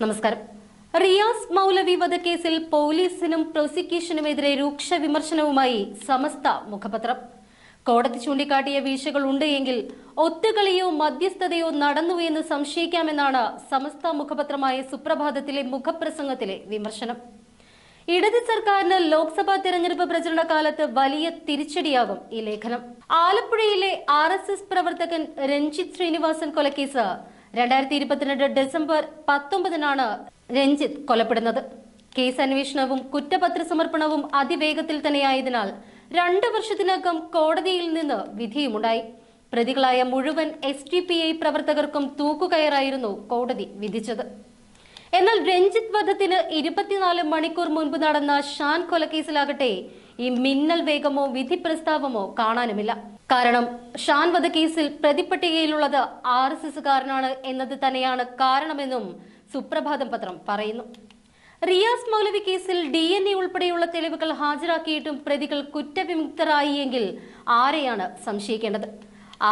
നമസ്കാരം. റിയാസ് മൗലവി വധക്കേസിൽ പോലീസിനും പ്രോസിക്യൂഷനുമെതിരെ രൂക്ഷ വിമർശനവുമായി സമസ്ത മുഖപത്രം. കോടതി ചൂണ്ടിക്കാട്ടിയ വീഴ്ചകൾ ഉണ്ട് എങ്കിൽ ഒത്തുകളിയോ മധ്യസ്ഥതയോ നടന്നു എന്ന് സംശയിക്കാമെന്നാണ് സമസ്ത മുഖപത്രമായ സുപ്രഭാതത്തിലെ മുഖപ്രസംഗത്തിലെ വിമർശനം. ഇടത് സർക്കാരിന് ലോക്സഭാ തെരഞ്ഞെടുപ്പ് പ്രചരണ കാലത്ത് വലിയ തിരിച്ചടിയാകും ഈ ലേഖനം. ആലപ്പുഴയിലെ ആർ പ്രവർത്തകൻ രഞ്ജിത് ശ്രീനിവാസൻ കൊലക്കേസ് രണ്ടായിരത്തി ഇരുപത്തിരണ്ട് ഡിസംബർ പത്തൊമ്പതിനാണ് രഞ്ജിത്ത് കൊലപ്പെടുന്നത്. കേസ് അന്വേഷണവും കുറ്റപത്ര സമർപ്പണവും അതിവേഗത്തിൽ തന്നെയായതിനാൽ രണ്ട് വർഷത്തിനകം കോടതിയിൽ നിന്ന് വിധിയുമുണ്ടായി. പ്രതികളായ മുഴുവൻ എസ് ഡി പി ഐ പ്രവർത്തകർക്കും തൂക്കുകയറായിരുന്നു കോടതി വിധിച്ചത്. എന്നാൽ രഞ്ജിത്ത് വധത്തിന് ഇരുപത്തിനാല് മണിക്കൂർ മുൻപ് നടന്ന ഷാൻ കൊലക്കേസിലാകട്ടെ ഈ മിന്നൽ വേഗമോ വിധി പ്രസ്താവമോ കാണാനുമില്ല. കാരണം ഷാൻ വധക്കേസിൽ പ്രതിപട്ടികയിലുള്ളത് ആർ എസ് എസുകാരനാണ് എന്നത് തന്നെയാണ് കാരണമെന്നും സുപ്രഭാതം പത്രം പറയുന്നു. റിയാസ് മൗലവി കേസിൽ ഡി എൻ എ ഉൾപ്പെടെയുള്ള തെളിവുകൾ ഹാജരാക്കിയിട്ടും പ്രതികൾ കുറ്റവിമുക്തരായി എങ്കിൽ ആരെയാണ് സംശയിക്കേണ്ടത്?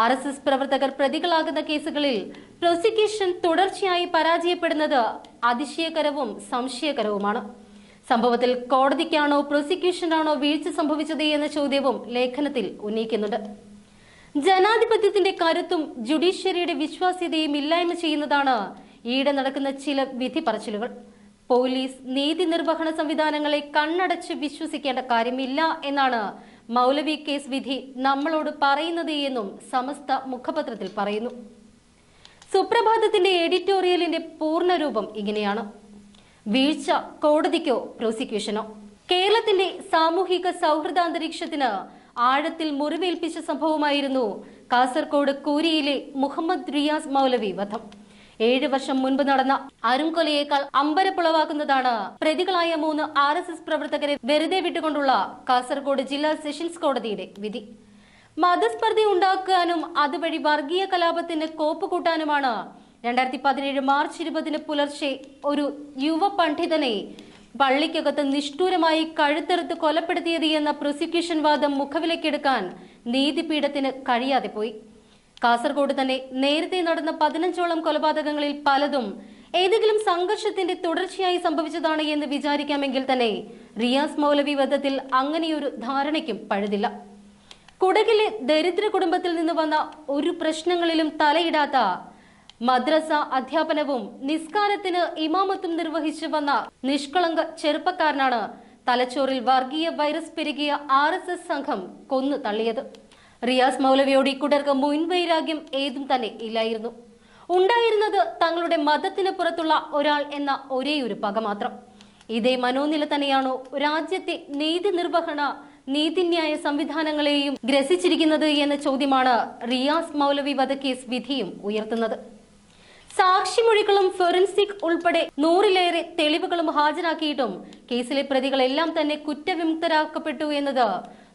ആർ എസ് എസ് പ്രവർത്തകർ പ്രതികളാകുന്ന കേസുകളിൽ പ്രോസിക്യൂഷൻ തുടർച്ചയായി പരാജയപ്പെടുന്നത് അതിശയകരവും സംശയകരവുമാണ്. സംഭവത്തിൽ കോടതിക്കാണോ പ്രോസിക്യൂഷനാണോ വീഴ്ച സംഭവിച്ചത് എന്ന ചോദ്യവും ലേഖനത്തിൽ ഉന്നയിക്കുന്നുണ്ട്. ജനാധിപത്യത്തിന്റെ കരുത്തും ജുഡീഷ്യറിയുടെ വിശ്വാസ്യതയും ഇല്ലായ്മ ചെയ്യുന്നതാണ് ഈയിടെ നടക്കുന്ന ചില വിധി പറച്ചിലുകൾ പോലീസ് നീതി നിർവഹണ സംവിധാനങ്ങളെ കണ്ണടച്ച് വിശ്വസിക്കേണ്ട കാര്യമില്ല എന്നാണ് മൗലവി കേസ് വിധി നമ്മളോട് പറയുന്നത് എന്നും സമസ്ത മുഖപത്രത്തിൽ പറയുന്നു. സുപ്രഭാതത്തിന്റെ എഡിറ്റോറിയലിന്റെ പൂർണരൂപം ഇങ്ങനെയാണ്. വീഴ്ച കോടതിക്കോ പ്രോസിക്യൂഷനോ? കേരളത്തിന്റെ സാമൂഹിക സൗഹൃദാന്തരീക്ഷത്തിന് ആഴത്തിൽ മുറിവേൽപ്പിച്ച സംഭവമായിരുന്നു കാസർകോട് കൂരിയിലെ മുഹമ്മദ് റിയാസ് മൗലവി വധം. ഏഴ് വർഷം മുൻപ് നടന്ന അരുംകൊലയേക്കാൾ അമ്പരപ്പുളവാക്കുന്നതാണ് പ്രതികളായ മൂന്ന് ആർ എസ് എസ് പ്രവർത്തകരെ വെറുതെ വിട്ടുകൊണ്ടുള്ള കാസർകോട് ജില്ലാ സെഷൻസ് കോടതിയുടെ വിധി. മതസ്പർദ്ധ ഉണ്ടാക്കാനും അതുവഴി വർഗീയ കലാപത്തിന് കോപ്പ് കൂട്ടാനുമാണ് രണ്ടായിരത്തി പതിനേഴ് മാർച്ച് ഇരുപതിന് പുലർച്ചെ ഒരു യുവ പണ്ഡിതനെ പള്ളിക്കകത്ത് നിഷ്ഠൂരമായി കഴുത്തെറുത്ത് കൊലപ്പെടുത്തിയത് എന്ന പ്രോസിക്യൂഷൻ വാദം മുഖവിലേക്കെടുക്കാൻ നീതിപീഠത്തിന് കഴിയാതെ പോയി. കാസർഗോഡ് തന്നെ നേരത്തെ നടന്ന പതിനഞ്ചോളം കൊലപാതകങ്ങളിൽ പലതും ഏതെങ്കിലും സംഘർഷത്തിന്റെ തുടർച്ചയായി സംഭവിച്ചതാണ് എന്ന് വിചാരിക്കാമെങ്കിൽ തന്നെ റിയാസ് മൗലവി വധത്തിൽ അങ്ങനെയൊരു ധാരണയ്ക്കും പഴുതില്ല. കുടകിലെ ദരിദ്ര കുടുംബത്തിൽ നിന്ന് വന്ന ഒരു പ്രശ്നങ്ങളിലും തലയിടാത്ത മദ്രസ അധ്യാപനവും നിസ്കാരത്തിന് ഇമാമത്തും നിർവഹിച്ചു വന്ന നിഷ്കളങ്ക ചെറുപ്പക്കാരനാണ് തലച്ചോറിൽ വർഗീയ വൈറസ് പെരുകിയ ആർ എസ് എസ് സംഘം കൊന്നു തള്ളിയത്. റിയാസ് മൗലവിയോട് ഇക്കൂട്ടർക്ക് മുൻവൈരാഗ്യം ഏതും തന്നെ ഇല്ലായിരുന്നു. ഉണ്ടായിരുന്നത് തങ്ങളുടെ മതത്തിന് പുറത്തുള്ള ഒരാൾ എന്ന ഒരേയൊരു പക മാത്രം. ഇതേ മനോനില തന്നെയാണോ രാജ്യത്തെ നീതി നിർവഹണ നീതിന്യായ സംവിധാനങ്ങളെയും ഗ്രസിച്ചിരിക്കുന്നത് എന്ന ചോദ്യമാണ് റിയാസ് മൗലവി വധക്കേസ് വിധിയും ഉയർത്തുന്നത്. സാക്ഷിമൊഴികളും ഫോറൻസിക് ഉൾപ്പെടെ നൂറിലേറെ തെളിവുകളും ഹാജരാക്കിയിട്ടും കേസിലെ പ്രതികളെല്ലാം തന്നെ കുറ്റവിമുക്തരാക്കപ്പെട്ടു എന്നത്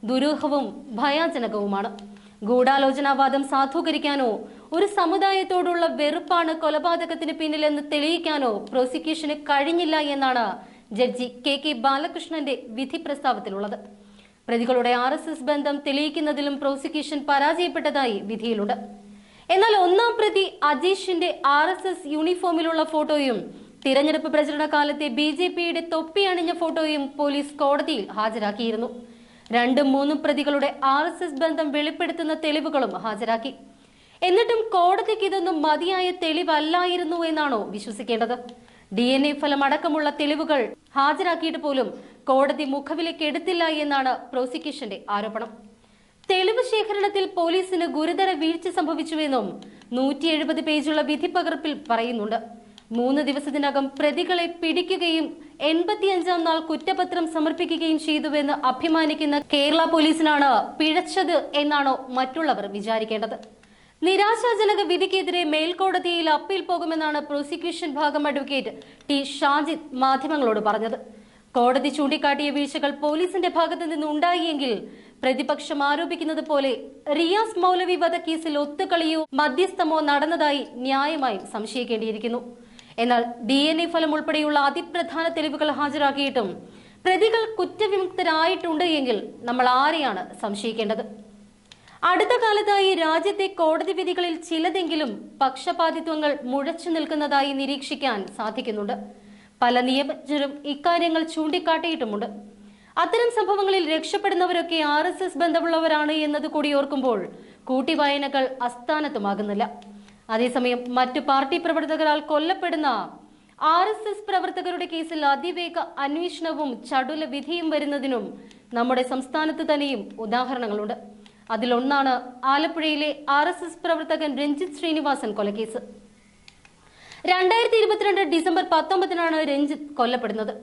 ദുരൂഹവും ഭയാജനകവുമാണ്. ഗൂഢാലോചനാവാദം സാധൂകരിക്കാനോ ഒരു സമുദായത്തോടുള്ള വെറുപ്പാണ് കൊലപാതകത്തിന് പിന്നിലെന്ന് തെളിയിക്കാനോ പ്രോസിക്യൂഷന് കഴിഞ്ഞില്ല എന്നാണ് ജഡ്ജി കെ കെ ബാലകൃഷ്ണന്റെ വിധി പ്രസ്താവത്തിലുള്ളത് പ്രതികളുടെ ആർ ബന്ധം തെളിയിക്കുന്നതിലും പ്രോസിക്യൂഷൻ പരാജയപ്പെട്ടതായി വിധിയിലുണ്ട്. എന്നാൽ ഒന്നാം പ്രതി അജീഷിന്റെ ആർ എസ് എസ് യൂണിഫോമിലുള്ള ഫോട്ടോയും തിരഞ്ഞെടുപ്പ് പ്രചരണ കാലത്തെ ബി ജെ പിയുടെ തൊപ്പി അണിഞ്ഞ ഫോട്ടോയും പോലീസ് കോടതിയിൽ ഹാജരാക്കിയിരുന്നു. രണ്ടും മൂന്നും പ്രതികളുടെ ആർ എസ് എസ് ബന്ധം വെളിപ്പെടുത്തുന്ന തെളിവുകളും ഹാജരാക്കി. എന്നിട്ടും കോടതിക്ക് ഇതൊന്നും മതിയായ തെളിവല്ലായിരുന്നു എന്നാണോ വിശ്വസിക്കേണ്ടത്? ഡി എൻ എ ഫലമടക്കമുള്ള തെളിവുകൾ ഹാജരാക്കിയിട്ട് പോലും കോടതി മുഖവിലേക്ക് എടുത്തില്ല എന്നാണ് പ്രോസിക്യൂഷന്റെ ആരോപണം. തെളിവ് ശേഖരണത്തിൽ പോലീസിന് ഗുരുതര വീഴ്ച സംഭവിച്ചുവെന്നും നൂറ്റി എഴുപത് പേജുള്ള വിധിപ്പകർപ്പിൽ പറയുന്നുണ്ട്. മൂന്ന് ദിവസത്തിനകം പ്രതികളെ പിടിക്കുകയും എൺപത്തിയഞ്ചാം നാൾ കുറ്റപത്രം സമർപ്പിക്കുകയും ചെയ്തുവെന്ന് അഭിമാനിക്കുന്ന കേരള പോലീസിനാണ് പിഴച്ചത് എന്നാണോ മറ്റുള്ളവർ വിചാരിക്കേണ്ടത്. നിരാശാജനക വിധിക്കെതിരെ മേൽക്കോടതിയിൽ അപ്പീൽ പോകുമെന്നാണ് പ്രോസിക്യൂഷൻ ഭാഗം അഡ്വക്കേറ്റ് ടി. ഷാജിദ് മാധ്യമങ്ങളോട് പറഞ്ഞത്. കോടതി ചൂണ്ടിക്കാട്ടിയ വീഴ്ചകൾ പോലീസിന്റെ ഭാഗത്തു നിന്ന് ഉണ്ടായിയെങ്കിൽ പ്രതിപക്ഷം ആരോപിക്കുന്നത് പോലെ റിയാസ് മൗലവി വധക്കേസിൽ ഒത്തുകളിയോ മധ്യസ്ഥമോ നടന്നതായി ന്യായമായും സംശയിക്കേണ്ടിയിരിക്കുന്നു. എന്നാൽ ഡി എൻ എ ഫലം ഉൾപ്പെടെയുള്ള അതിപ്രധാന തെളിവുകൾ ഹാജരാക്കിയിട്ടും പ്രതികൾ കുറ്റവിമുക്തരായിട്ടുണ്ട് എങ്കിൽ നമ്മൾ ആരെയാണ് സംശയിക്കേണ്ടത്? അടുത്ത കാലത്തായി രാജ്യത്തെ കോടതി വിധികളിൽ ചിലതെങ്കിലും പക്ഷപാതിത്വങ്ങൾ മുഴച്ചു നിൽക്കുന്നതായി നിരീക്ഷിക്കാൻ സാധിക്കുന്നുണ്ട്. പല നിയമജ്ഞരും ഇക്കാര്യങ്ങൾ ചൂണ്ടിക്കാട്ടിയിട്ടുമുണ്ട്. അത്തരം സംഭവങ്ങളിൽ രക്ഷപ്പെടുന്നവരൊക്കെ ആർ എസ് എസ് ബന്ധമുള്ളവരാണ് എന്നത് കൂടി ഓർക്കുമ്പോൾ കൂട്ടിവായനകൾ അസ്ഥാനത്തുമാകുന്നില്ല. അതേസമയം മറ്റു പാർട്ടി പ്രവർത്തകരാൽ കൊല്ലപ്പെടുന്ന ആർ എസ് എസ് പ്രവർത്തകരുടെ കേസിൽ അതിവേഗ അന്വേഷണവും ചടുല വിധിയും വരുന്നതിനും നമ്മുടെ സംസ്ഥാനത്ത് തന്നെയും ഉദാഹരണങ്ങളുണ്ട്. അതിലൊന്നാണ് ആലപ്പുഴയിലെ ആർ എസ് എസ് പ്രവർത്തകൻ രഞ്ജിത്ത് ശ്രീനിവാസൻ കൊലക്കേസ്. രണ്ടായിരത്തി ഇരുപത്തിരണ്ട് ഡിസംബർ പത്തൊമ്പതിനാണ് രഞ്ജിത്ത് കൊല്ലപ്പെടുന്നത്.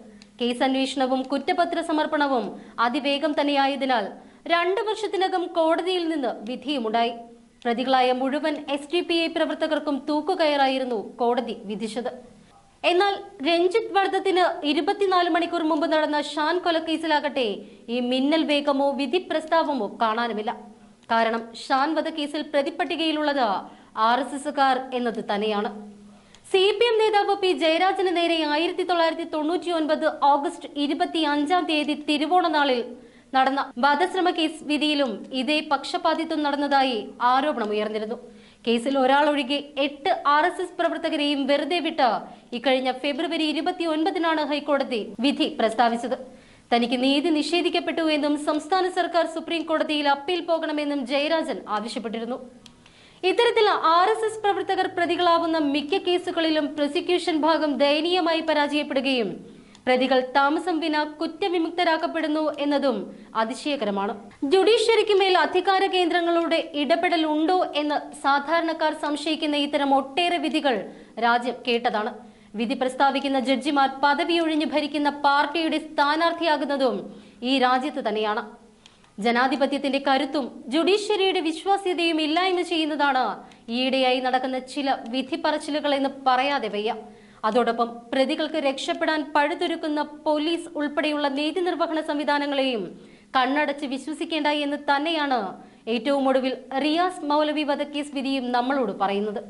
കേസ് അന്വേഷണവും കുറ്റപത്ര സമർപ്പണവും അതിവേഗം തന്നെയായതിനാൽ രണ്ടു വർഷത്തിനകം കോടതിയിൽ നിന്ന് വിധിയുമുണ്ടായി. പ്രതികളായ മുഴുവൻ എസ് ഡി പി ഐ പ്രവർത്തകർക്കും തൂക്കുകയറായിരുന്നു കോടതി വിധിച്ചത്. എന്നാൽ രഞ്ജിത് വർദ്ധത്തിന് ഇരുപത്തിനാല് മണിക്കൂർ മുമ്പ് നടന്ന ഷാൻ കൊലക്കേസിലാകട്ടെ ഈ മിന്നൽ വേഗമോ വിധി പ്രസ്താവമോ കാണാനുമില്ല. കാരണം ഷാൻ വധക്കേസിൽ പ്രതിപ്പട്ടികയിലുള്ളത് ആർ എസ് എസുകാർ എന്നത് തന്നെയാണ്. സി പി എം നേതാവ് പി ജയരാജന് നേരെ ആയിരത്തി തൊള്ളായിരത്തി തൊണ്ണൂറ്റി ഒൻപത് ഓഗസ്റ്റ് ഇരുപത്തി അഞ്ചാം തീയതി തിരുവോണ നാളിൽ നടന്ന വധശ്രമ കേസ് വിധിയിലും ഇതേ പക്ഷപാതിത്വം നടന്നതായി ആരോപണം ഉയർന്നിരുന്നു. കേസിൽ ഒരാൾ ഒഴികെ എട്ട് ആർ എസ് എസ് പ്രവർത്തകരെയും വെറുതെ വിട്ട് ഇക്കഴിഞ്ഞ ഫെബ്രുവരി ഇരുപത്തി ഒൻപതിനാണ് ഹൈക്കോടതി വിധി പ്രസ്താവിച്ചത്. തനിക്ക് നീതി നിഷേധിക്കപ്പെട്ടു എന്നും സംസ്ഥാന സർക്കാർ സുപ്രീം കോടതിയിൽ അപ്പീൽ പോകണമെന്നും ജയരാജൻ ആവശ്യപ്പെട്ടിരുന്നു. ഇത്തരത്തിൽ ആർ എസ് എസ് പ്രവർത്തകർ പ്രതികളാവുന്ന മിക്ക കേസുകളിലും പ്രോസിക്യൂഷൻ ഭാഗം ദയനീയമായി പരാജയപ്പെടുകയും പ്രതികൾ താമസം വിന കുറ്റവിമുക്തരാക്കപ്പെടുന്നു എന്നതും അതിശയകരമാണ്. ജുഡീഷ്യറിക്ക് മേൽ അധികാര കേന്ദ്രങ്ങളുടെ ഇടപെടൽ ഉണ്ടോ എന്ന് സാധാരണക്കാർ സംശയിക്കുന്ന ഇത്തരം ഒട്ടേറെ വിധികൾ രാജ്യം കേട്ടതാണ്. വിധി പ്രസ്താവിക്കുന്ന ജഡ്ജിമാർ പദവിയൊഴിഞ്ഞ് ഭരിക്കുന്ന പാർട്ടിയുടെ സ്ഥാനാർത്ഥിയാകുന്നതും ഈ രാജ്യത്ത് തന്നെയാണ്. ജനാധിപത്യത്തിന്റെ കരുത്തും ജുഡീഷ്യറിയുടെ വിശ്വാസ്യതയും ഇല്ലായ്മ ചെയ്യുന്നതാണ്. ഈയിടെയായി നടക്കുന്ന ചില വിധി പറച്ചിലുകൾ എന്ന് പറയാതെ വയ്യ. അതോടൊപ്പം പ്രതികൾക്ക് രക്ഷപ്പെടാൻ പഴുതൊരുക്കുന്ന പോലീസ് ഉൾപ്പെടെയുള്ള നീതി നിർവഹണ സംവിധാനങ്ങളെയും കണ്ണടച്ച് വിശ്വസിക്കേണ്ട എന്ന് തന്നെയാണ് ഏറ്റവും ഒടുവിൽ റിയാസ് മൗലവി വധക്കേസ് വിധിയും നമ്മളോട് പറയുന്നത്.